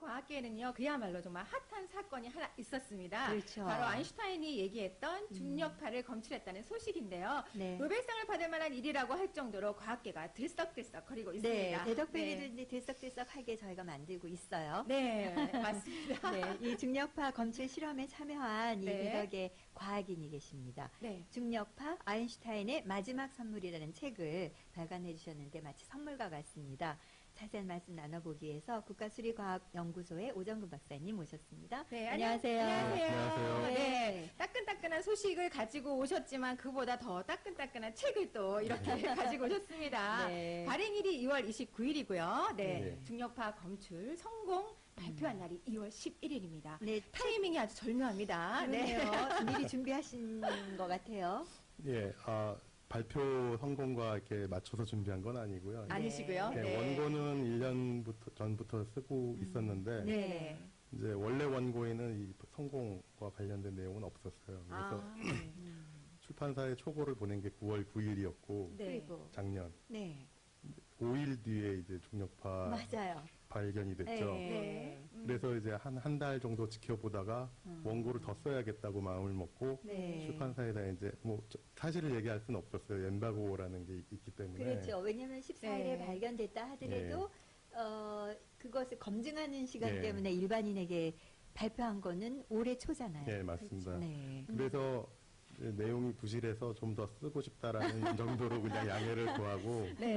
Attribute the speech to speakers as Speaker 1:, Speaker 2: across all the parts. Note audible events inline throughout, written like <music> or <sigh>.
Speaker 1: 과학계에는요 그야말로 정말 핫한 사건이 하나 있었습니다. 그렇죠. 바로 아인슈타인이 얘기했던 음. 중력파를 검출했다는 소식인데요. 네. 노벨상을 받을 만한 일이라고 할 정도로 과학계가 들썩들썩거리고 네, 있습니다.
Speaker 2: 네, 대덕배기도 네. 들썩들썩하게 저희가 만들고 있어요.
Speaker 1: 네, <laughs> 맞습니다. 네,
Speaker 2: 이 중력파 검출 실험에 참여한 이 네. 대덕의 과학인이 계십니다. 네. 중력파 아인슈타인의 마지막 선물이라는 책을 발간해 주셨는데 마치 선물과 같습니다. 자세한 말씀 나눠보기 위해서 국가수리과학연구소의 오정근 박사님 모셨습니다. 네, 안녕하세요. 안녕하세요.
Speaker 3: 안녕하세요.
Speaker 1: 네, 따끈따끈한 소식을 가지고 오셨지만 그보다 더 따끈따끈한 책을 또 이렇게 네. <laughs> 가지고 오셨습니다. 네. 발행일이 2월 29일이고요. 네, 네. 중력파 검출 성공 발표한 음. 날이 2월 11일입니다. 네, 타이밍이 아주 절묘합니다.
Speaker 2: 네. 그러네요. 네. <laughs> 미리 준비하신 것 같아요.
Speaker 3: 예, 아, 발표 성공과 이렇게 맞춰서 준비한 건 아니고요.
Speaker 1: 네. 아니시고요. 네. 네.
Speaker 3: 원고는 1년부터 전부터 쓰고 음. 있었는데 네. 이제 원래 원고에는 이 성공과 관련된 내용은 없었어요. 그래서 아, 네. <clears throat> 출판사에 초고를 보낸 게 9월 9일이었고 네. 작년 네. 5일 뒤에 이제 중력파 맞아요. 발견이 됐죠. 네. 네. 음. 그래서 이제 한 한 달 정도 지켜보다가 음. 원고를 더 써야겠다고 마음을 먹고 네. 출판사에다 이제 뭐 저- 사실을 얘기할 수는 없었어요. 엠바고라는 게 있- 있기 때문에. 그렇죠.
Speaker 2: 왜냐하면 14일에 네. 발견됐다 하더라도 네. 어, 그것을 검증하는 시간 네. 때문에 일반인에게 발표한 거는 올해 초잖아요.
Speaker 3: 네 맞습니다. 그렇죠. 네. 그래서 내용이 부실해서 좀 더 쓰고 싶다라는 <laughs> 정도로 그냥 양해를 구하고 네.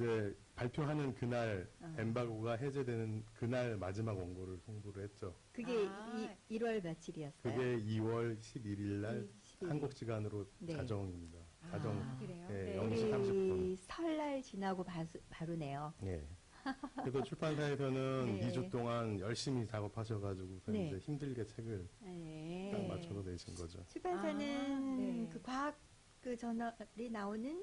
Speaker 3: 이제 발표하는 그날 아. 엠바고가 해제되는 그날 마지막 원고를 송부를 했죠.
Speaker 2: 그게 아. 이, 1월 며칠이었어요?
Speaker 3: 그게 2월 11일 날 한국 시간으로 네. 자정입니다. 아. 자정 그래요? 예, 네, 네. 0
Speaker 2: 설날 지나고 바로, 네요
Speaker 3: 예. 네. 그래서 출판사에서는 네. 2주 동안 열심히 작업하셔가지고 네. 이제 힘들게 책을 네. 딱 맞춰서 내신 거죠.
Speaker 2: 출판사는 아, 네. 그 과학 그 저널이 나오는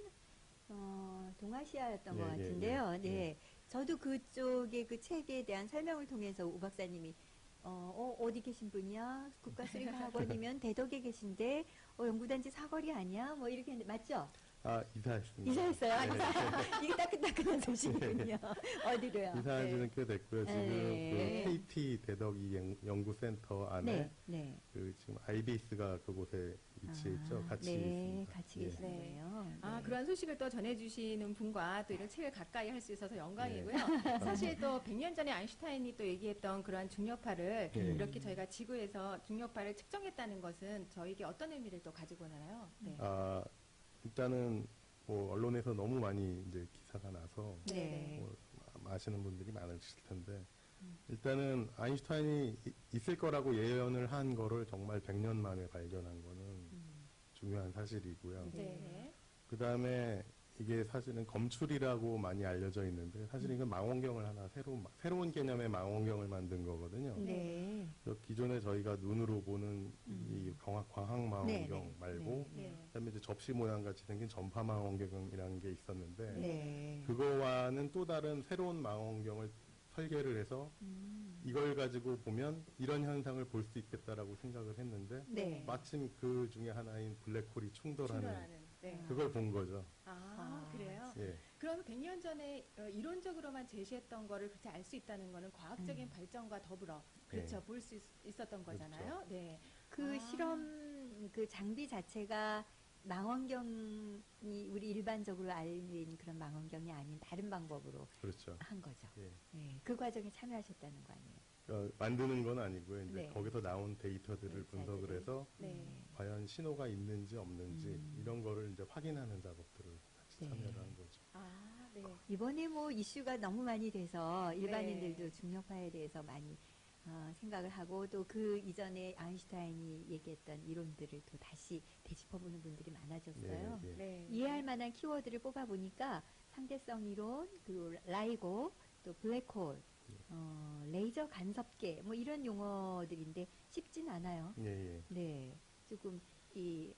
Speaker 2: 어, 동아시아였던 것 네, 네, 네. 같은데요. 예, 예. 네. 저도 그쪽의 그 책에 대한 설명을 통해서 오 박사님이 어, 어, 어디 계신 분이야? 국가수립학원이면 대덕에 계신데 어, 연구단지 사거리 아니야? 뭐 이렇게 했는데 맞죠?
Speaker 3: 아, 이사했습니다.
Speaker 2: 이사했어요? 네. 이사. 이게 따끈따끈한 소식이군요. <laughs> 어디로요? 이사한 지는
Speaker 3: 네. 꽤 됐고요. 지금 네. 그 KT 대덕이 연- 구센터 안에 네, 네. 그 지금 아이비가 그곳에 위치해 있죠. 아, 같이 네, 있습니다.
Speaker 2: 같이 계신 네. 거예요.
Speaker 1: 아, 그러 소식을 또 전해주시는 분과 또 이런 책을 가까이 할 수 있어서 영광이고요. 사실 또 100년 전에 아인슈타인이 또 얘기했던 그러 중력파를 네. 이렇게 저희가 지구에서 중력파를 측정했다는 것은 저에게 어떤 의미를 또 가지고 나나요?
Speaker 3: 네. 아, 일단은 뭐 언론에서 너무 많이 이제 기사가 나서 네. 뭐 아시는 분들이 많으실 텐데 음. 일단은 아인슈타인이 있을 거라고 예언을 한 거를 정말 100년 만에 발견한 거는 음. 중요한 사실이고요. 네. 그 다음에 이게 사실은 검출이라고 많이 알려져 있는데 사실 이건 망원경을 하나 새로운 새로운 개념의 망원경을 만든 거거든요. 네. 기존에 저희가 눈으로 보는 이 광학 음. 광학 망원경 네, 네. 말고 네, 네, 그다음에 이제 접시 모양 같이 생긴 전파 망원경이라는 게 있었는데 네. 그거와는 또 다른 새로운 망원경을 설계를 해서 음. 이걸 가지고 보면 이런 현상을 볼 수 있겠다라고 생각을 했는데 마침 그 중에 하나인 블랙홀이 충돌하는, 충돌하는. 그걸 본 거죠.
Speaker 1: 아. 예. 그럼 100년 전에 어, 이론적으로만 제시했던 거를 그렇게 알 수 있다는 거는 과학적인 음. 발전과 더불어 네. 그렇죠. 네. 볼수 있었던 그렇죠. 거잖아요. 그렇죠. 네.
Speaker 2: 그 아. 실험 그 장비 자체가 망원경이 우리 일반적으로 알린 그런 망원경이 아닌 다른 방법으로 그렇죠. 한 거죠. 예. 네. 그 과정에 참여하셨다는 거 아니에요?
Speaker 3: 어, 만드는 건 아니고요. 이제 네. 거기서 나온 데이터들을 분석을 해서 네. 과연 신호가 있는지 없는지 음. 이런 거를 이제 확인하는 작업들을 같이 네. 참여를 한 거죠.
Speaker 2: 아, 네. 이번에 뭐 이슈가 너무 많이 돼서 네. 일반인들도 네. 중력파에 대해서 많이 어, 생각을 하고 또 그 이전에 아인슈타인이 얘기했던 이론들을 또 다시 되짚어보는 분들이 많아졌어요. 네, 네. 네. 이해할 만한 키워드를 뽑아보니까 상대성 이론, 그리고 라이고, 또 블랙홀, 예. 어, 레이저 간섭계 뭐 이런 용어들인데 쉽진 않아요. 예, 예. 네, 조금 이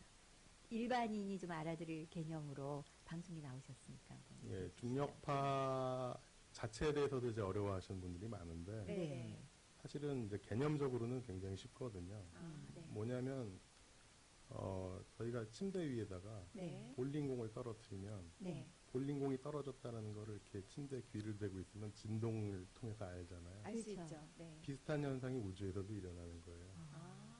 Speaker 2: 일반인이 좀 알아들을 개념으로 방송에 나오셨으니까.
Speaker 3: 예, 중력파 자체에 대해서도 이제 어려워하시는 분들이 많은데 네. 사실은 이제 개념적으로는 굉장히 쉽거든요. 아, 네. 뭐냐면 어, 저희가 침대 위에다가 네. 볼링공을 떨어뜨리면 네. 볼링공이 떨어졌다는 거를 이렇게 침대 귀를 대고 있으면 진동을 통해서 알잖아요.
Speaker 2: 알수 그렇죠. 있죠. 네.
Speaker 3: 비슷한 현상이 우주에서도 일어나는 거예요.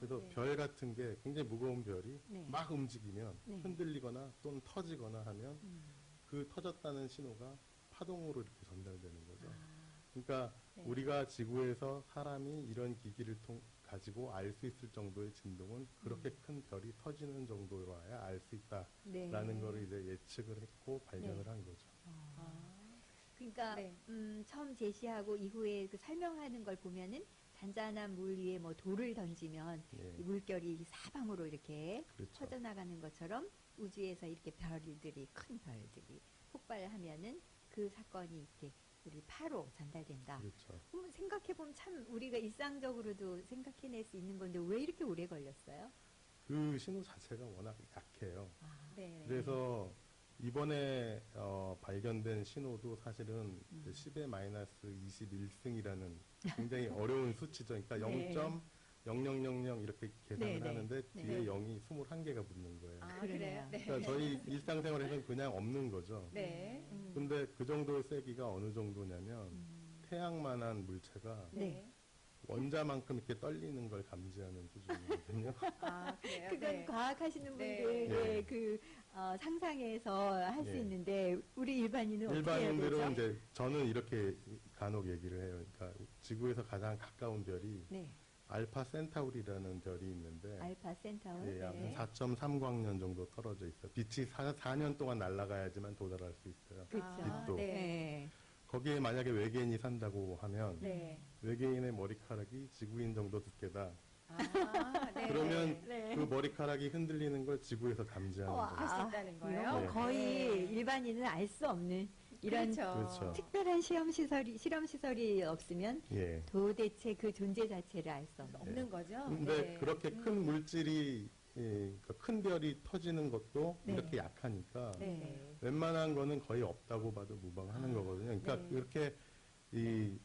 Speaker 3: 그래서 네. 별 같은 게 굉장히 무거운 별이 네. 막 움직이면 네. 흔들리거나 또는 터지거나 하면 음. 그 터졌다는 신호가 파동으로 이렇게 전달되는 거죠. 아. 그러니까 네. 우리가 지구에서 사람이 이런 기기를 통, 가지고 알 수 있을 정도의 진동은 그렇게 음. 큰 별이 터지는 정도로 야알 수 있다라는 네. 거를 이제 예측을 했고 발견을 네. 한 거죠.
Speaker 2: 아. 아. 그러니까 음, 처음 제시하고 이후에 그 설명하는 걸 보면은 잔잔한 물 위에 뭐 돌을 던지면 예. 물결이 사방으로 이렇게 그렇죠. 퍼져나가는 것처럼 우주에서 이렇게 별들이 큰 별들이 폭발하면은 그 사건이 이렇게 우리 파로 전달된다. 그렇죠. 생각해 보면 참 우리가 일상적으로도 생각해낼 수 있는 건데 왜 이렇게 오래 걸렸어요?
Speaker 3: 그 신호 자체가 워낙 약해요. 아, 네. 그래서 이번에 어, 발견된 신호도 사실은 음. 10의 마이너스 21승이라는 굉장히 <laughs> 어려운 수치죠. 그러니까 0. 0000 이렇게 계산을 네, 네. 하는데 네. 뒤에 네. 0이 21개가 붙는 거예요.
Speaker 2: 아, 그래요? 그러니까
Speaker 3: 저희 일상생활에서는 그냥 없는 거죠. 네. 음. 근데 그 정도의 세기가 어느 정도냐면 음. 태양만한 물체가 네. 원자만큼 이렇게 떨리는 걸 감지하는 수준이거든요.
Speaker 2: 아, 그래요? 그건 네. 과학하시는 분들 네. 네. 그 어, 상상해서 할수 예. 있는데 우리 일반인은 일반인들은 어떻게 해야 되죠? 이제
Speaker 3: 저는 이렇게 간혹 얘기를 해요. 그러니까 지구에서 가장 가까운 별이 네. 알파 센타우리라는 별이 있는데
Speaker 2: 알파 센타운 예,
Speaker 3: 네. 4.3광년 정도 떨어져 있어요. 빛이 4, 4년 동안 날아가야지만 도달할 수 있어요. 그렇죠. 빛도. 아, 네. 네. 거기에 만약에 외계인이 산다고 하면 네. 외계인의 머리카락이 지구인 정도 두께다. 아, 네. 그러면 네. 그 머리카락이 흔들리는 걸 지구에서 감지하는 어, 거예요. 알수 있다는 아, 거예요.
Speaker 2: 네. 거의 네. 일반인은 알 수 없는 이런 그렇죠. 그렇죠. 특별한 시험 시설이 실험 시설이 없으면 예. 도대체 그 존재 자체를 알 수 없는, 없 네. 거죠.
Speaker 3: 근데 네. 그렇게 음. 큰 물질이 예, 그러니까 큰 별이 터지는 것도 이렇게 약하니까 웬만한 거는 거의 없다고 봐도 무방하는 아. 거거든요. 그러니까 이렇게 이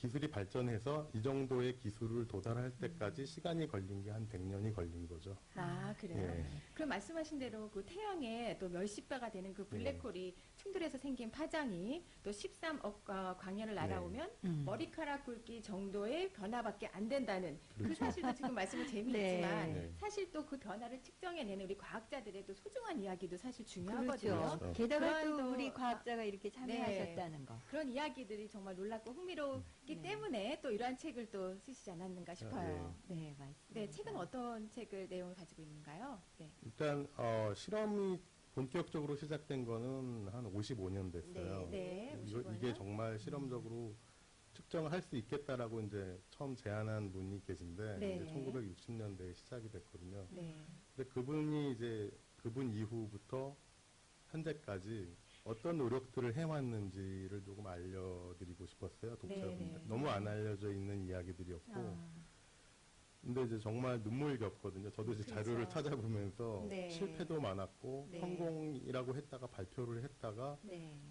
Speaker 3: 기술이 발전해서 이 정도의 기술을 도달할 때까지 시간이 걸린 게 한 100년이 걸린 거죠.
Speaker 1: 아, 그래요? 예. 그럼 말씀하신 대로 그 태양에 또 몇십 배가 되는 그 블랙홀이 예. 충돌해서 생긴 파장이 또 13억 어, 광년을 날아오면 네. 음. 머리카락 굵기 정도의 변화밖에 안 된다는 그 그렇죠. 그 사실도 지금 말씀은 <laughs> 네. 재미있지만 네. 사실 또 그 변화를 측정해내는 우리 과학자들의 또 소중한 이야기도 사실 중요하거든요. 그렇죠. 그렇죠.
Speaker 2: 게다가 또 우리 과학자가 아, 이렇게 참여하셨다는 네. 거.
Speaker 1: 그런 이야기들이 정말 놀랍고 흥미로운 음. 있기 네. 때문에 또 이러한 책을 또 쓰시지 않았는가 싶어요. 아, 네. 네, 맞습니다. 네, 책은 네. 어떤 책을 내용을 가지고 있는가요? 네.
Speaker 3: 일단 어, 실험이 본격적으로 시작된 거는 한 55년 됐어요. 네, 네 55년? 이게 정말 실험적으로 음. 측정할 수 있겠다라고 이제 처음 제안한 분이 계신데 네. 이제 1960년대에 시작이 됐거든요. 네. 근데 그분이 이제 그분 이후부터 현재까지 어떤 노력들을 해왔는지를 조금 알려드리고 싶었어요. 독자분들. 네, 네. 너무 안 알려져 있는 이야기들이었고. 아. 근데 이제 정말 눈물겹거든요. 저도 이제 그렇죠. 자료를 찾아보면서 네. 실패도 많았고 성공이라고 했다가 발표를 했다가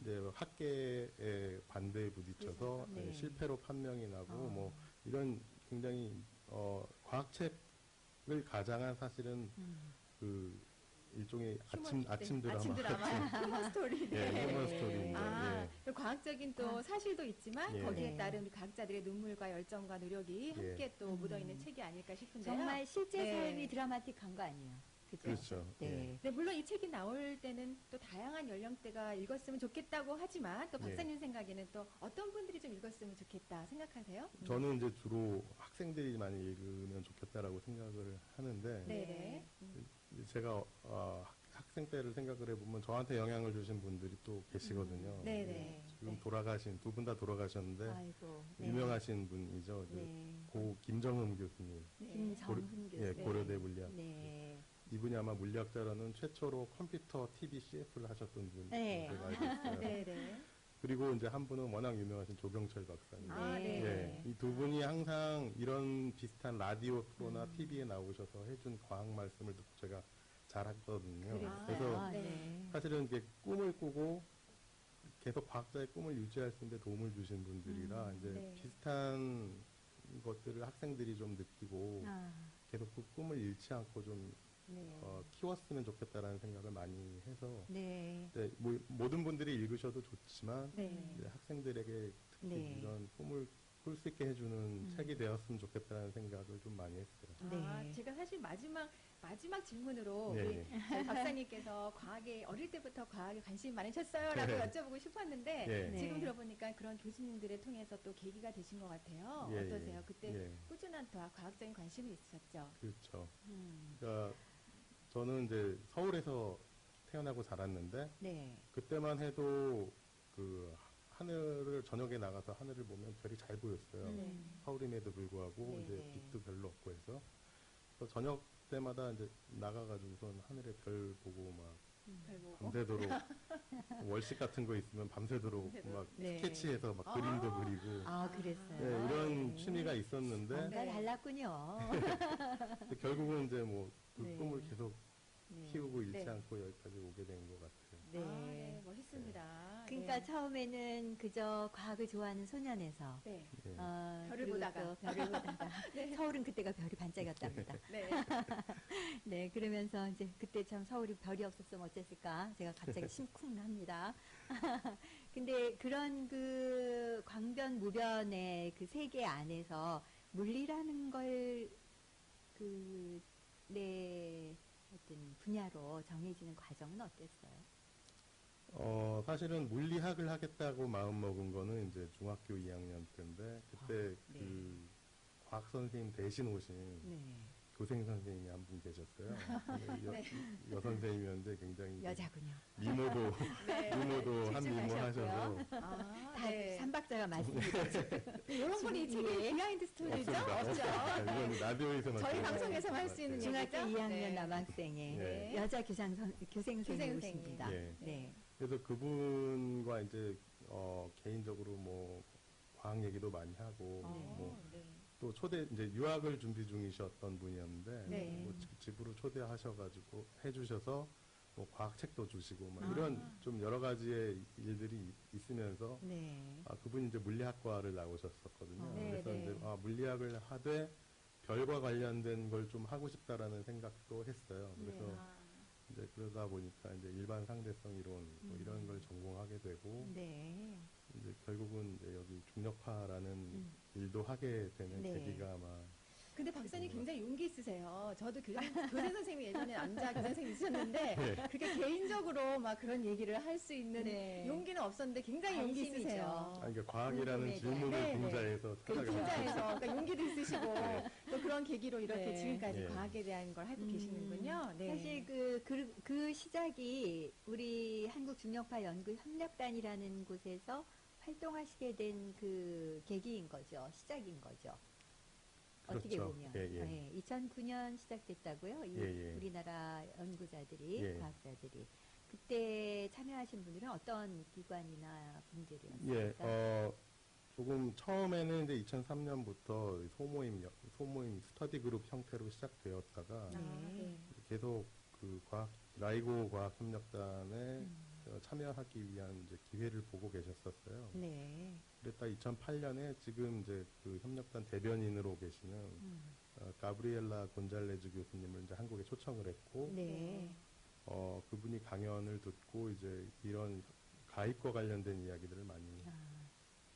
Speaker 3: 이제 학계에 반대에 부딪혀서 실패로 판명이 나고 아. 뭐 이런 굉장히 어 과학책을 가장한 사실은 음. 그 일종의 네, 아침 네, 아침 드라마, 아침
Speaker 1: 드라마, <laughs> 휴먼 스토리,
Speaker 3: 예, 네. 휴먼 스토리. 아,
Speaker 1: 예. 과학적인 또 아. 사실도 있지만 예. 거기에 따른 우리 각자들의 눈물과 열정과 노력이 예. 함께 또 묻어 있는 음. 책이 아닐까 싶은데요.
Speaker 2: 정말 실제 삶이 드라마틱한 거 아니에요?
Speaker 3: 그죠? 그렇죠. 네.
Speaker 1: 네. 물론 이 책이 나올 때는 또 다양한 연령대가 읽었으면 좋겠다고 하지만 또 박사님 네. 생각에는 또 어떤 분들이 좀 읽었으면 좋겠다 생각하세요?
Speaker 3: 저는 이제 주로 학생들이 많이 읽으면 좋겠다라고 생각을 하는데 네. 음. 제가 어, 학생 때를 생각을 해보면 저한테 영향을 주신 분들이 또 계시거든요. 음, 네, 네네. 예, 지금 네. 돌아가신 두 분 다 돌아가셨는데 아이고, 네. 유명하신 분이죠. 네. 고 김정은 교수님.
Speaker 2: 네. 김정은 교수. 예,
Speaker 3: 고려대 물리학. 예. 이분이 아마 물리학자로는 최초로 컴퓨터 TV CF를 하셨던 분이 제가 알고 있어요. <laughs> 그리고 이제 한 분은 워낙 유명하신 조경철 박사님. 아, 네. 네. 예, 이두 분이 항상 이런 비슷한 라디오 프로나 음. TV에 나오셔서 해준 과학 말씀을 듣고 제가 잘했거든요. 그래서 아, 네. 사실은 이게 꿈을 꾸고 계속 과학자의 꿈을 유지할 수 있는데 도움을 주신 분들이라 음, 이제 네. 비슷한 것들을 학생들이 좀 느끼고 아. 계속 그 꿈을 잃지 않고 좀 네. 어, 키웠으면 좋겠다라는 생각을 많이 해서 네. 네, 뭐, 모든 분들이 읽으셔도 좋지만 네. 학생들에게 특히 네. 이런 꿈을 꿀 수 있게 해주는 음. 책이 되었으면 좋겠다는 생각을 좀 많이 했어요.
Speaker 1: 네. 아, 제가 사실 마지막 마지막 질문으로 네. 우리 <laughs> 박사님께서 과학에 어릴 때부터 과학에 관심이 많으셨어요라고 네. 여쭤보고 싶었는데 네. 지금 네. 들어보니까 그런 교수님들을 통해서 또 계기가 되신 것 같아요. 예, 어떠세요? 그때 예. 꾸준한 과학적인 관심이 있었죠.
Speaker 3: 그렇죠. 음. 그러니까 저는 이제 서울에서 태어나고 자랐는데 네. 그때만 해도 그 하늘을 저녁에 나가서 하늘을 보면 별이 잘 보였어요. 네. 서울임에도 불구하고 네. 이제 빛도 별로 없고 해서 저녁 때마다 이제 나가가지고선 하늘에 별 보고 막 밤새도록 <laughs> 월식 같은 거 있으면 밤새도록 막 네. 스케치해서 막 아. 그림도 그리고 아, 그랬어요. 네, 이런 네. 취미가 있었는데
Speaker 2: 뭔가 네. 달랐군요. <laughs>
Speaker 3: 결국은 이제 뭐그 네. 꿈을 계속 네. 키우고 잃지 네. 않고 여기까지 오게 된 것 같아요.
Speaker 1: 네. 아, 네, 멋있습니다.
Speaker 2: 그러니까 네. 처음에는 그저 과학을 좋아하는 소년에서
Speaker 1: 네. 어, 예. 별을 보다가
Speaker 2: 별을 보다가 <laughs> 네. 서울은 그때가 별이 반짝였답니다. <laughs> 네. <laughs> 네 그러면서 이제 그때 참 서울이 별이 없었으면 어땠을까 제가 갑자기 네. 심쿵납니다 근데 그런 그 광변 무변의 그 세계 안에서 물리라는 걸그내 어떤 분야로 정해지는 과정은 어땠어요?
Speaker 3: 어, 사실은 물리학을 하겠다고 마음먹은 거는 이제 중학교 2학년 때인데, 그때 아, 그 네. 그 과학 선생님 대신 오신 네. 교생 선생님이 한 분 계셨어요. <laughs> 네. 여, 네. 여, 선생님이었는데 굉장히 여자군요. 미모도 <laughs> 네. 미모도 한 미모 하셔서 아, 아,
Speaker 2: 다 네. 삼박자가 맞습니다.
Speaker 1: 이런 분이 되게 비하인드 스토리죠.
Speaker 3: 없죠. <laughs> 라디오에서 저희
Speaker 1: 방송에서 할 수 있는 중학교 2학년 남학생의 여자 교장 교생 선생님이니다 네.
Speaker 3: 그래서 그분과 이제 어, 개인적으로 뭐 과학 얘기도 많이 하고 아, 뭐, 뭐 네. 또 초대 이제 유학을 준비 중이셨던 분이었는데 네. 뭐 그 집으로 초대하셔가지고 해주셔서 뭐 과학책도 주시고 막 아. 이런 좀 여러 가지의 일들이 있으면서 네. 아, 그분이 이제 물리학과를 나오셨었거든요. 아, 그래서 네, 이제 네. 아, 물리학을 하되 별과 관련된 걸 좀 하고 싶다라는 생각도 했어요. 그래서 네. 아. 이제 그러다 보니까 이제 일반 상대성 이론 뭐 음. 이런 걸 음. 전공하게 되고 네. 이제 결국은 이제 여기 중력파라는 음. 일도 하게 되는 네. 계기가 아마
Speaker 1: 근데 박사님 음. 굉장히 용기 있으세요. 저도 교 <laughs> 교생 선생님 예전에 남자 교생 선생님 있으셨는데 <laughs> 네. 그게 개인적으로 막 그런 얘기를 할 수 있는 네.
Speaker 2: 용기는 없었는데 굉장히 용기 있으세요. 아,
Speaker 3: 그러니까 과학이라는 네, 네, 네. 질문을 분자해서
Speaker 1: 그 분자에서 <laughs> 그러니까 용기도 있으시고 또 그런 계기로 이렇게 지금까지 과학에 대한 걸 하고 음, 계시는군요.
Speaker 2: 사실 그, 그, 그 시작이 우리 한국중력파 연구 협력단이라는 곳에서 활동하시게 된 그 계기인 거죠. 시작인 거죠. 어떻게 그렇죠. 보면 예, 예. 예, 2009년 시작됐다고요. 이 예, 예. 우리나라 연구자들이 예. 과학자들이 그때 참여하신 분들은 어떤 기관이나 분들이었습니까? 예, 어,
Speaker 3: 조금 처음에는 이제 2003년부터 소모임 소모임 스터디 그룹 형태로 시작되었다가 아, 네. 네. 계속 그 과학 라이고 과학 협력단의 음. 어, 참여하기 위한 이제 기회를 보고 계셨었어요. 네. 그랬다 2008년에 지금 이제 그 협력단 대변인으로 계시는 음. 어, 가브리엘라 곤잘레즈 교수님을 이제 한국에 초청을 했고, 네. 어, 그분이 강연을 듣고 이제 이런 가입과 관련된 이야기들을 많이 아.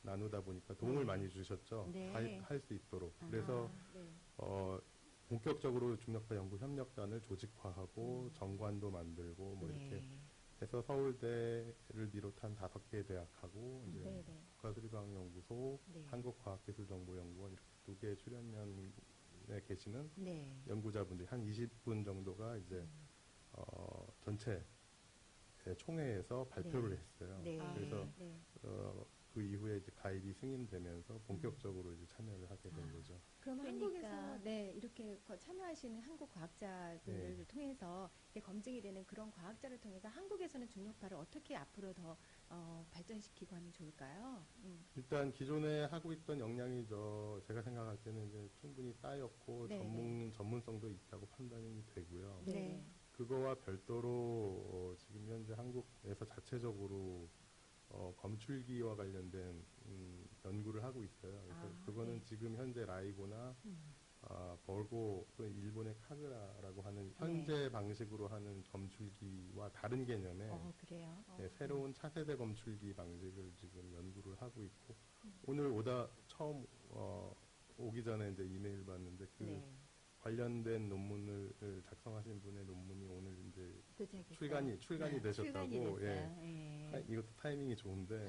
Speaker 3: 나누다 보니까 도움을 네. 많이 주셨죠. 네. 할수 있도록. 아, 그래서 네. 어, 본격적으로 중력파 연구 협력단을 조직화하고 음. 정관도 만들고 뭐 이렇게 네. 그래서 서울대를 비롯한 다섯 개의 대학하고 이제 네네. 국가수리과학연구소, 네. 한국과학기술정보연구원 이렇게 두 개의 출연면에 계시는 네. 연구자분들이 한 20분 정도가 이제 음. 어, 전체 총회에서 발표를 네. 했어요. 네. 그래서 아, 어, 그 이후에 이제 가입이 승인되면서 음. 본격적으로 이제 참여를 하게 된 아, 거죠.
Speaker 1: 그럼 그러니까, 한국에서 네 이렇게 참여하시는 한국 과학자들을 네. 통해서 검증이 되는 그런 과학자를 통해서 한국에서는 중력파를 어떻게 앞으로 더 어, 발전시키고 하면 좋을까요? 음.
Speaker 3: 일단 기존에 하고 있던 역량이 저 제가 생각할 때는 이제 충분히 쌓였고 네. 전문 전문성도 있다고 판단이 되고요. 네. 네. 그거와 별도로 어, 지금 현재 한국에서 자체적으로 어, 검출기와 관련된 음, 연구를 하고 있어요. 그래서 아, 그거는 네. 지금 현재 라이고나 음. 아, 벌고 또 일본의 카그라라고 하는 네. 현재 네. 방식으로 하는 검출기와 다른 개념의 어, 어 네, 어, 새로운 차세대 검출기 방식을 지금 연구를 하고 있고 음. 오늘 오다 처음 어, 오기 전에 이제 이메일 봤는데그 네. 관련된 논문을 예, 작성하신 분의 논문이 오늘 이제 도착했어요. 출간이 네. 출간이 네. 되셨다고 출간이 예. 예. 이것도 타이밍이 좋은데 <laughs> 예.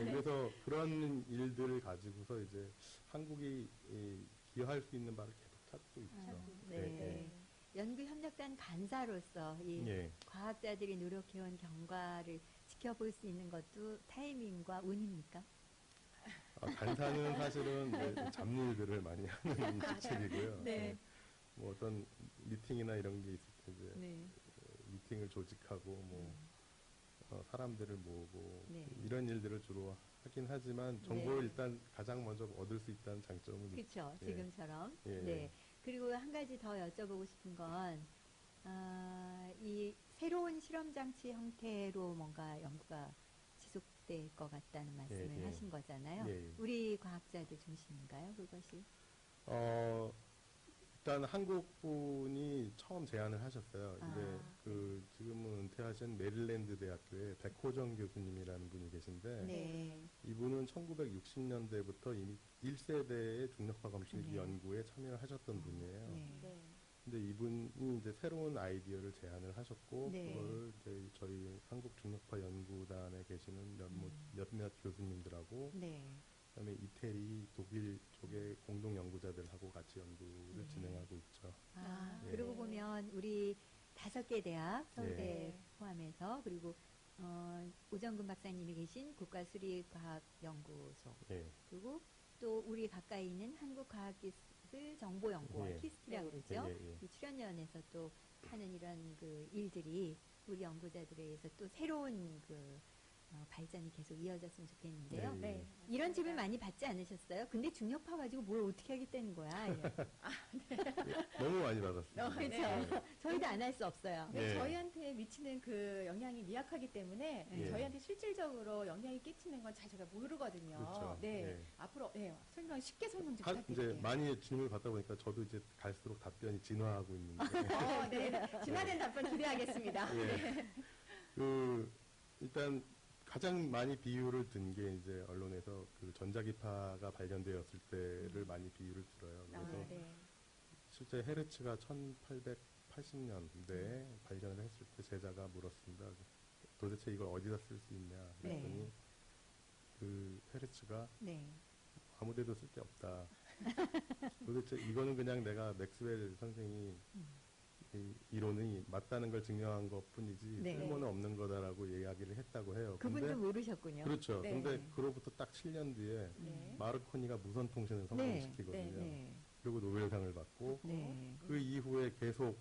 Speaker 3: 예, 네. 그래서 그런 일들을 가지고서 이제 한국이 기여할 수 있는 바를 계속 찾고 있죠. 아, 네. 네.
Speaker 2: 연구협력단 간사로서 이 예. 과학자들이 노력해온 경과를 지켜볼 수 있는 것도 타이밍과 운입니까?
Speaker 3: 아, 간사는 사실은 네, 잡일들을 많이 하는 <laughs> 아, 직책이고요. 네. 네. 뭐 어떤 미팅이나 이런 게 있을 때 이제 네. 미팅을 조직하고 뭐 음. 어, 사람들을 모으고 네. 이런 일들을 주로 하긴 하지만 네. 정보를 네. 일단 가장 먼저 얻을 수 있다는 장점은
Speaker 2: 그렇죠 예. 지금처럼 예. 네 그리고 한 가지 더 여쭤보고 싶은 건이 아, 새로운 실험 장치 형태로 뭔가 연구가 될것 같다는 말씀을 예, 예. 하신 거잖아요. 예, 예, 우리 과학자들 중심인가요, 그것이?
Speaker 3: 어, 일단 한국 분이 처음 제안을 하셨어요. 아. 이제 그 네. 지금은 은퇴하신 메릴랜드 대학교의 백호정 교수님이라는 분이 계신데 네. 이분은 1960년대부터 이미 1세대의 중력파 검식 네. 연구에 참여 하셨던 음, 분이에요. 네. 근데 이분이 이제 새로운 아이디어를 제안을 하셨고 네. 그걸 이제 저희 한국 중력파 연구단에 계시는 몇몇, 음. 몇몇 교수님들하고 네. 그다음에 이태리, 독일 쪽의 공동 연구자들하고 같이 연구를 네. 진행하고 있죠.
Speaker 2: 아, 아, 예. 그러고 보면 우리 다섯 개 대학 서울대 예. 포함해서 그리고 어, 오정근 박사님이 계신 국가수리과학연구소 예. 그리고 또 우리 가까이 있는 한국과학기술 콘스 그 정보연구원 예. 키스트라고 그러죠. 예, 예. 예. 이 출연연에서 또 하는 이런 그 일들이 우리 연구자들에 의해서 또 새로운 그 발전이 계속 이어졌으면 좋겠는데요. 네. 네. 이런 집을 많이 받지 않으셨어요? 근데 중력파 가지고 뭘 어떻게 하겠다는 거야. <laughs> 아, 네.
Speaker 3: 너무 많이 받았어요. 그렇죠. <laughs>
Speaker 2: 저희도 안 할 수 없어요.
Speaker 1: 네. 저희한테 미치는 그 영향이 미약하기 때문에 네. 저희한테 실질적으로 영향이 끼치는 건 잘 제가 모르거든요. 그렇죠. 네. 앞으로 네. 설명 쉽게 설명 좀 가, 부탁드릴게요. 이제
Speaker 3: 많이 질문을 받다 보니까 저도 이제 갈수록 답변이 진화하고 있는데. <laughs> 어, 네.
Speaker 1: 진화된 답변 기대하겠습니다.
Speaker 3: 그 일단 가장 많이 비유를 든 게 이제 언론에서 그 전자기파가 발견되었을 때를 음. 많이 비유를 들어요. 아, 그래서 아, 네. 실제 헤르츠가 1880년대에 음. 발견을 했을 때 제자가 물었습니다. 도대체 이걸 어디다 쓸 수 있냐 그랬더니 네. 그 헤르츠가 네. 아무데도 쓸 게 없다. 도대체 이거는 그냥 내가 맥스웰 선생이 음. 이론이 이 맞다는 걸 증명한 것 뿐이지 네. 쓸모는 없는 거다라고 이야기를 했다고 해요.
Speaker 2: 그분도 모르셨군요.
Speaker 3: 그렇죠. 네. 근데 그로부터 딱 7년 뒤에 네. 마르코니가 무선 통신을 네. 성공시키거든요. 네, 네. 그리고 노벨상을 받고 그 이후에 계속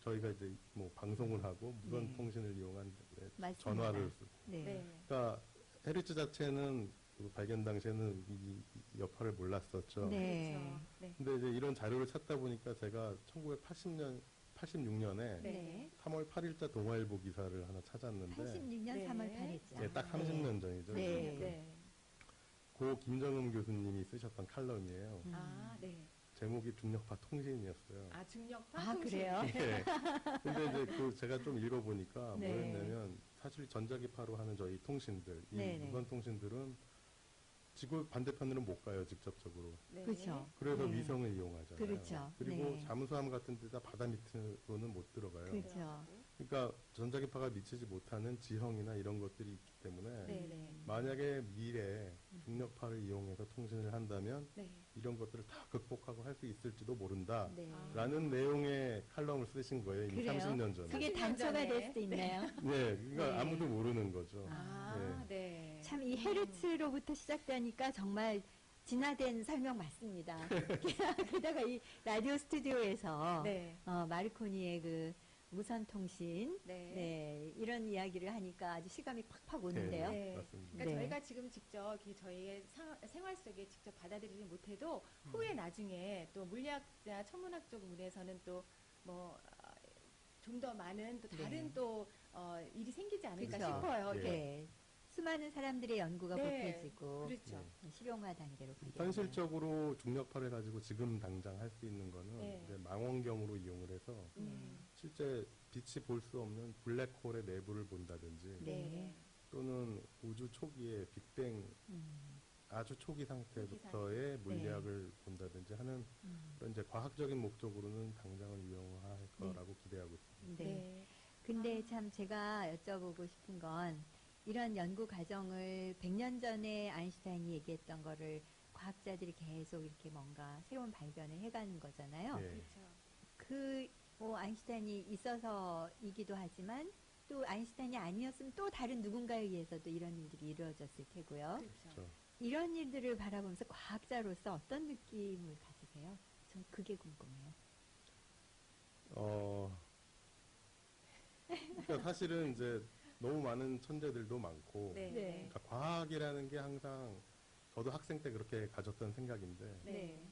Speaker 3: 저희가 이제 뭐 방송을 하고 무선 통신을 이용한 맞습니다. 전화를 그러니까 헤르츠 자체는 발견 당시에는 이 여파를 몰랐었죠. 네. 그렇죠. 근데 이제 이런 자료를 찾다 보니까 제가 1980년 86년에 네. 3월 8일자 동아일보 기사를 하나 찾았는데
Speaker 2: 86년 네. 3월 8일자.
Speaker 3: 예, 딱 30년 전이죠. 네. 네. 고 김정은 교수님이 쓰셨던 칼럼이에요. 음. 아, 네. 제목이 중력파 통신이었어요.
Speaker 1: 아, 중력파 아, 통신. 그래요?
Speaker 3: 네. 근데 이제 그 제가 좀 읽어보니까 네. 뭐였냐면 사실 전자기파로 하는 저희 통신들, 이 네, 무선 네. 통신들은 지구 반대편으로못 가요 직접적으로.
Speaker 2: 네. 그렇죠. 그래서 네.
Speaker 3: 위성을 이용하잖아요. 그렇죠. 그리고 네. 잠수함 같은 데다 바다 밑으로는 못 들어가요. 그렇죠. 그렇죠. 그러니까 전자기파가 미치지 못하는 지형이나 이런 것들이 있기 때문에 네네. 네. 만약에 음. 미래에 음. 중력파를 이용해서 통신을 한다면 네. 이런 것들을 다 극복하고 할 수 있을지도 모른다라는 네. 아. 내용의 칼럼을 쓰신 거예요. 이미 그래요? 30년 전에. 그게
Speaker 2: 단초가 될 수도 있나요?
Speaker 3: 네, 그러니까 네. 아무도 모르는 거죠. 아, 네. 네.
Speaker 2: 참이 헤르츠로부터 시작되니까 정말 진화된 설명 맞습니다. <laughs> <laughs> 게다가 이 라디오 스튜디오에서 네. 어, 마르코니의 그 무선통신 네. 네, 이런 이야기를 하니까 아주 실감이 팍팍 오는데요. 네, 네 맞
Speaker 1: 그러니까 네. 저희가 지금 직접 저희의 사, 생활 속에 직접 받아들이지 못해도 후에 음. 나중에 또 물리학자, 천문학 쪽분에서는 또 뭐 좀 더 많은 또 네. 다른 또 어, 일이 생기지 않을까 그렇죠. 싶어요. 예. 네.
Speaker 2: 수많은 사람들의 연구가 보태지고 그렇죠. 실용화 단계로
Speaker 3: 현실적으로 중력파를 가지고 지금 당장 할 수 있는 거는 망원경으로 이용을 해서 음. 실제 빛이 볼 수 없는 블랙홀의 내부를 본다든지 네. 또는 우주 초기의 빅뱅 음. 아주 초기 상태부터의 물리학을 네. 본다든지 하는 음. 그런 이제 과학적인 목적으로는 당장은 유용할 네. 거라고 네. 기대하고 있습니다. 네.
Speaker 2: 근데 아. 참 제가 여쭤보고 싶은 건 이런 연구 과정을 100년 전에 아인슈타인이 얘기했던 거를 과학자들이 계속 이렇게 뭔가 새로운 발견을 해가는 거잖아요. 네. 그렇죠. 뭐 아인슈타인이 있어서이기도 하지만 또 아인슈타인이 아니었으면 또 다른 누군가에 의해서도 이런 일들이 이루어졌을 테고요. 그렇죠. 이런 일들을 바라보면서 과학자로서 어떤 느낌을 가지세요? 전 그게 궁금해요.
Speaker 3: 어, 그러니까 사실은 이제 너무 많은 천재들도 많고, 네. 네. 그러니까 과학이라는 게 항상 저도 학생 때 그렇게 가졌던 생각인데, 네.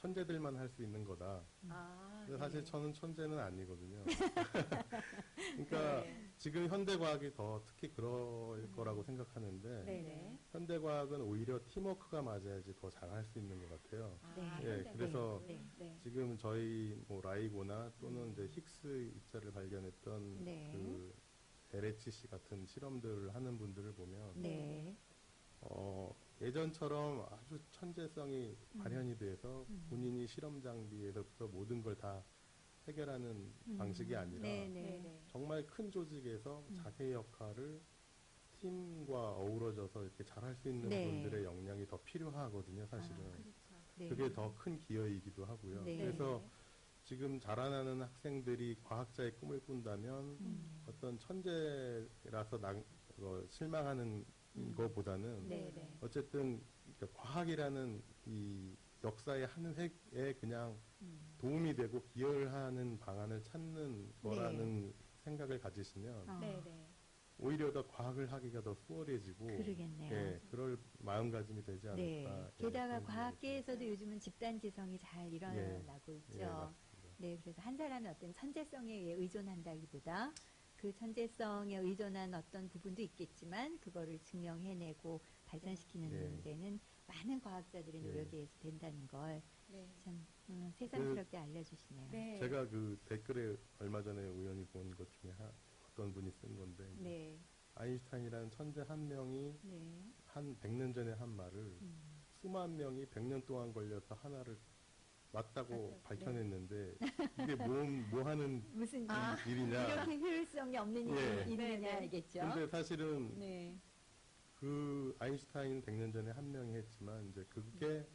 Speaker 3: 천재들만 할 수 있는 거다. 음. 아, 근데 사실 네. 예. 저는 천재는 아니거든요. <laughs> 그러니까 네. 지금 현대과학이 더 특히 그럴 음. 거라고 생각하는데 네네. 현대과학은 오히려 팀워크가 맞아야지 더 잘할 수 있는 것 같아요. 아, 네. 예, 그래서 네, 네. 지금 저희 뭐 라이고나 또는 이제 힉스 음. 입자를 발견했던 네. 그 LHC 같은 실험들을 하는 분들을 보면 어, 예전처럼 아주 천재성이 음. 발현이 돼서 음. 본인이 실험 장비에서부터 모든 걸 다 해결하는 음. 방식이 아니라 네, 네. 네네. 정말 큰 조직에서 자기 역할을 팀과 어우러져서 이렇게 잘할 수 있는 네. 분들의 역량이 더 필요하거든요, 사실은. 아, 그렇죠. 네. 그게 더 큰 기여이기도 하고요. 네. 그래서 네. 지금 자라나는 학생들이 과학자의 꿈을 꾼다면 음. 어떤 천재라서 나, 어, 실망하는 거보다는 네, 네. 어쨌든 그러니까 과학이라는 이 역사의 한 획에 그냥 음. 도움이 되고 기여하는 방안을 찾는 네. 거라는 네. 생각을 가지시면 아. 네, 네. 오히려 더 과학을 하기가 더 수월해지고 그러겠네요. 예, 그럴 마음가짐이 되지 않을까. 네.
Speaker 2: 게다가 과학계에서도 요즘은 집단 지성이 잘 일어나고 예. 있죠. 네, 그래서 한 사람의 어떤 천재성에 의존한다기보다 그 천재성에 의존한 어떤 부분도 있겠지만 그거를 증명해내고 발전시키는 네. 네. 데는 많은 과학자들의 네. 노력에 의해서 된다는 걸참 네. 음, 그 새삼스럽게 알려주시네요. 네.
Speaker 3: 제가 그 댓글에 얼마 전에 우연히 본 것 중에 하, 어떤 분이 쓴 건데 네. 아인슈타인이라는 천재 한 명이 네. 한 100년 전에 한 말을 음. 수만 명이 100년 동안 걸려서 하나를 맞다고 밝혀냈는데 아, 그렇죠. 네. 이게 뭐, <laughs> 뭐 하는 무슨 아, 일이냐
Speaker 2: 이렇게 효율성이 없는 예. 네. 일이냐이겠죠. 네. 근데
Speaker 3: 사실은 네. 그 아인슈타인 100년 전에 한 명이 했지만 이제 그게 네.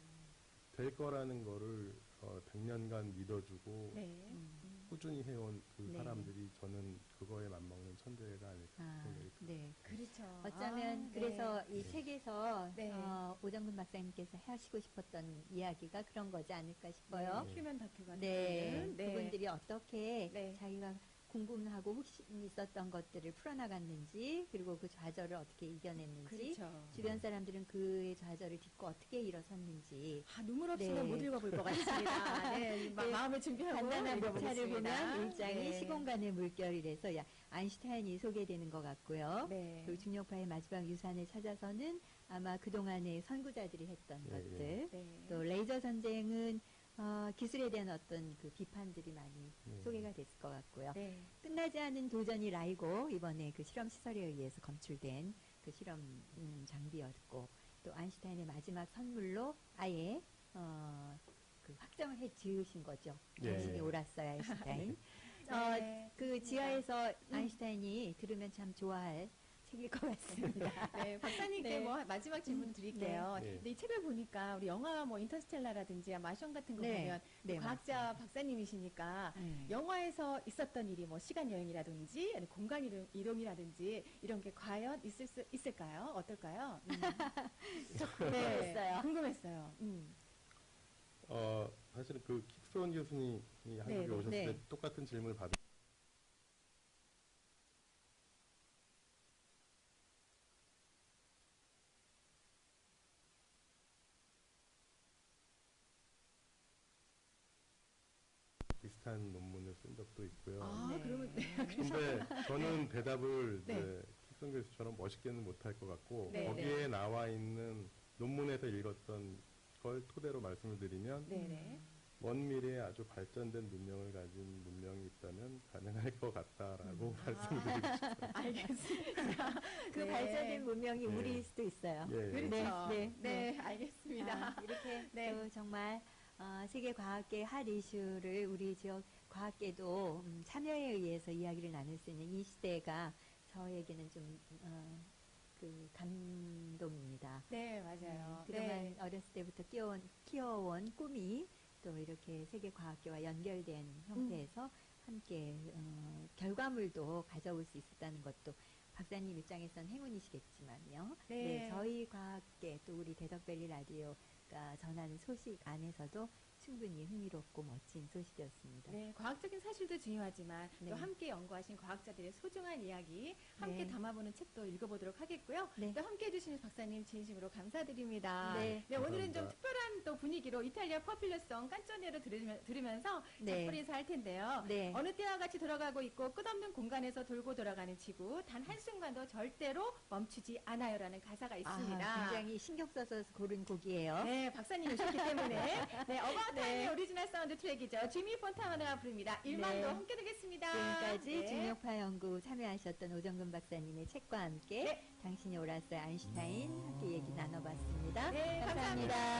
Speaker 3: 될 거라는 거를 어, 100년간 믿어주고 네. 음. 꾸준히 해온 그 네. 사람들이 저는 그거에 맞먹는 천재가 아닐까
Speaker 2: 어쩌면 아, 그래서 네. 이 책에서 네. 어, 오정근 박사님께서 하시고 싶었던 이야기가 그런 거지 않을까 싶어요. 네.
Speaker 1: 휴먼 다큐 같은. 네.
Speaker 2: 그분들이 어떻게 네. 자기가 궁금하고 혹시 있었던 것들을 풀어나갔는지 그리고 그 좌절을 어떻게 이겨냈는지 그렇죠. 주변 사람들은 그의 좌절을 딛고 어떻게 일어섰는지
Speaker 1: 아, 눈물 없으면 네. 못 읽어볼 것 같습니다. <laughs> 네, 네. 마음을 준비하고
Speaker 2: 간단한 목차를 보면 네. 일장이 시공간의 물결이라서 아인슈타인이 소개되는 것 같고요. 네. 그리고 중력파의 마지막 유산을 찾아서는 아마 그동안의 선구자들이 했던 네, 것들 또 레이저 전쟁은 어, 기술에 대한 어떤 그 비판들이 많이 네. 소개가 됐을 것 같고요. 네. 끝나지 않은 도전이 라이고 이번에 그 실험 시설에 의해서 검출된 그 실험 음, 장비였고 또 아인슈타인의 마지막 선물로 아예 어, 그 확정을 해 지으신 거죠. 네. 당신이 옳았어요, 아인슈타인. 네. 어, 네. 그 지하에서 아인슈타인이 들으면 참 좋아할 책일 것 같습니다. <laughs> 네,
Speaker 1: 박사님께 네. 뭐 마지막 질문 음, 드릴게요. 네. 네. 근데 이 책을 보니까 우리 영화 뭐 인터스텔라라든지 마션 같은 거 네, 보면 뭐 과학자 맞습니다. 박사님이시니까 영화에서 있었던 일이 뭐 시간 여행이라든지 공간 이동, 이라든지 이런 게 과연 있을 수 있을까요? 어떨까요? 음. <laughs> 궁금했어요. 궁금했어요. 음.
Speaker 3: 어, 사실그 킥소원 교수님이 한국에 오셨을 때 똑같은 질문을 받은 비슷한 논문을 쓴 적도 있고요. 아, 네. 그러면 네. 근데 저는 네. 대답을 네. 킥성 교수처럼 멋있게는 못할 것 같고 네, 네. 거기에 네. 나와 있는 논문에서 읽었던 걸 토대로 말씀을 드리면 네, 네, 먼 미래에 아주 발전된 문명을 가진 문명이 있다면 가능할 것 같다라고 음. <laughs> 말씀드리고 아, 싶어요.
Speaker 2: 알겠습니다. <laughs> 그 네. 발전된 문명이 네. 우리일 수도 있어요. 예,
Speaker 1: 예. 그렇죠. 네, 네,
Speaker 2: 네, 알겠습니다. 아, 이렇게 네. 정말 어, 세계 과학계 핫 이슈를 우리 지역 과학계도 음, 참여에 의해서 이야기를 나눌 수 있는 이 시대가 저에게는 좀 어, 그 감동입니다.
Speaker 1: 네, 맞아요. 네, 네.
Speaker 2: 그동안 네. 어렸을 때부터 키워온, 키워온 꿈이 또 이렇게 세계 과학계와 연결된 음. 형태에서 음. 함께 어, 결과물도 가져올 수 있었다는 것도 박사님 입장에선 행운이시겠지만요. 네. 네 저희 과학계 또 우리 대덕밸리 라디오 그러니까 전하는 소식 안에서도 충분히 흥미롭고 멋진 소식이었습니다. 네,
Speaker 1: 과학적인 사실도 중요하지만 네. 또 함께 연구하신 과학자들의 소중한 이야기 함께 네. 담아보는 책도 읽어보도록 하겠고요. 네. 또 함께 해주시는 박사님 진심으로 감사드립니다. 네, 네, 네 오늘은 좀 특별한 또 분위기로 이탈리아 퍼플러성 깐쪼네로 들으면, 서 작별인사 할 텐데요. 네. 어느 때와 같이 돌아가고 있고 끝없는 공간에서 돌고 돌아가는 지구 단 한순간도 절대로 멈추지 않아요라는 가사가 아, 있습니다. 아,
Speaker 2: 굉장히 신경 써서 고른 곡이에요.
Speaker 1: 네, 박사님 이셨기 때문에 <laughs> 네, 어바웃 폰타의 네. 네. 네. 오리지널 사운드 트랙이죠. 지미 폰타운을 부릅니다. 1만도 네. 함께 되겠습니다.
Speaker 2: 지금까지 네. 중력파 연구 참여하셨던 오정근 박사님의 책과 함께 네. 당신이 옳았어요 아인슈타인 음. 함께 얘기 나눠봤습니다. 감사합니다. 감사합니다.